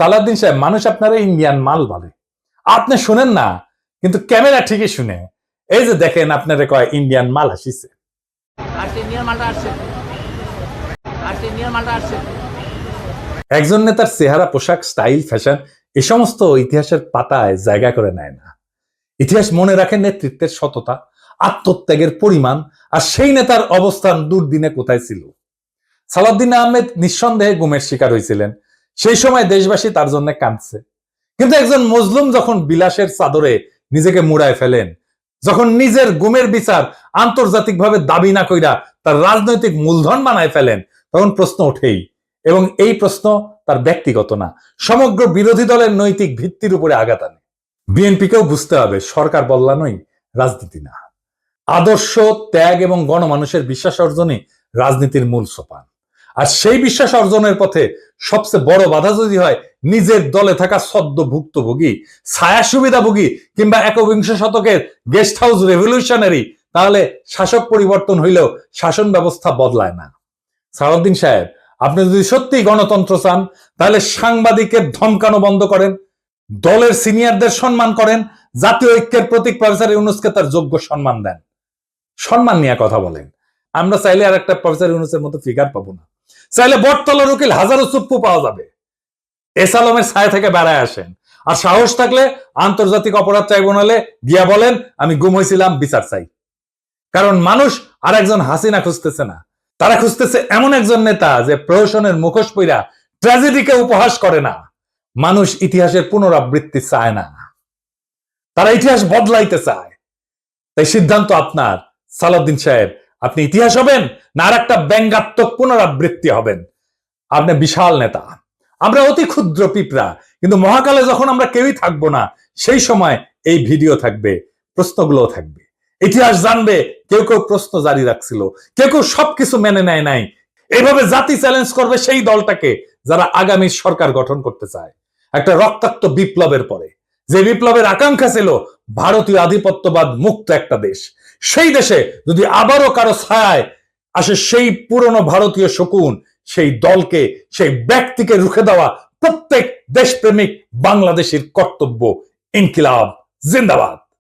সালাউদ্দিন সাহেব মানুষ আপনারা ইন্ডিয়ান মাল বলে। আপনি শুনেন না কিন্তু ক্যামেরা ঠিকই শুনে। এই যে দেখেন আপনারা কয় ইন্ডিয়ান মাল আসিছে। একজন নেতার চেহারা পোশাক স্টাইল ফ্যাশন এ সমস্ত ইতিহাসের পাতায় জায়গা করে নেয় না। ইতিহাস মনে রাখে নেতৃত্বের সততা আত্মত্যাগের পরিমাণ আর সেই নেতার অবস্থান দুর্দিনে কোথায় ছিল? সালাউদ্দিন আহমেদ নিঃসন্দেহে গুমের শিকার হয়েছিলেন। সেই সময় দেশবাসী তার জন্য কাঁদছে। কিন্তু একজন মজলুম যখন বিলাসের চাদরে নিজেকে মুড়ায় ফেলেন, যখন নিজের গুমের বিচার আন্তর্জাতিকভাবে দাবি না কইরা তার রাজনৈতিক মূলধন বানায় ফেলেন, তখন প্রশ্ন ওঠেই এবং এই প্রশ্ন তার ব্যক্তিগত না, সমগ্র বিরোধী দলের নৈতিক ভিত্তির উপরে আঘাত আনে। বিএনপিকেও বুঝতে হবে সরকার বল্লানই রাজনীতি না। আদর্শ, ত্যাগ এবং গণমানুষের বিশ্বাস অর্জনই রাজনীতির মূল সোপান। আর সেই বিশ্বাস অর্জনের পথে সবচেয়ে বড় বাধা যদি হয়, নিজের দলে থাকা সদ্য ভুক্তভোগী ছায়া সুবিধাভোগী কিংবা একবিংশ শতকের গেস্ট হাউস রেভলিউশনারি, তাহলে শাসক পরিবর্তন হইলেও শাসন ব্যবস্থা বদলায় না। সালাউদ্দিন সাহেব, আপনি যদি সত্যি গণতন্ত্র চান, তাহলে সাংবাদিকের ধমকানো বন্ধ করেন, দলের সিনিয়রদের সম্মান করেন, জাতীয় ঐক্যের প্রতীক প্রফেসর ইউনুসকে তার যোগ্য সম্মান দেন। সম্মান নিয়ে কথা বলেন। আমরা চাইলে আর একটা প্রফেসর ইউনুসের মতো ফিগার পাবো না। চাইলে বটতলার উকিল হাজারো চুপ্পু পাওয়া যাবে। এস আলমের ছায়া থেকে বেড়ায় আসেন। আর সাহস থাকলে আন্তর্জাতিক অপরাধ ট্রাইব্যুনালে গিয়া বলেন, আমি গুম হয়েছিলাম বিচার চাই। কারণ মানুষ আর একজন হাসিনা খুঁজতেছে না। তারা খুঁজতেছে এমন একজন নেতা যে প্রহসনের মুখোশ পইরা ট্র্যাজেডিকে উপহাস করে না। মানুষ ইতিহাসের পুনরাবৃত্তি চায় না। তারা ইতিহাস বদলাইতে চায়। তাই সিদ্ধান্ত আপনার, সালাউদ্দিন সাহেব। আপনি ইতিহাস হবেন না আর একটা ব্যঙ্গাত্মক পুনরাবৃত্তি হবেন। আপনি বিশাল নেতা। আমরা অতি ক্ষুদ্র পিঁপড়া, কিন্তু মহাকালে যখন আমরা কেউই থাকব না, সেই সময় এই ভিডিও থাকবে প্রশ্নগুলো থাকবে। ইতিহাস জানবে, কেউ কেউ প্রশ্ন জারি রাখছিল, কেউ কেউ সবকিছু মেনে নেয় নাই। এইভাবে জাতি চ্যালেঞ্জ করবে সেই দলটাকে যারা আগামী সরকার গঠন করতে চায়। একটা রক্তাক্ত বিপ্লবের পরে। যে বিপ্লবের আকাঙ্ক্ষা ছিল ভারতীয় আধিপত্যবাদ মুক্ত একটা দেশ। সেই দেশে যদি আবারও কারও ছায় আসে সেই পুরনো ভারতীয় শকুন, সেই দলকে, সেই ব্যক্তিকে রুখে দেওয়া প্রত্যেক দেশপ্রেমিক বাংলাদেশের কর্তব্য। ইনকিলাব, জিন্দাবাদ।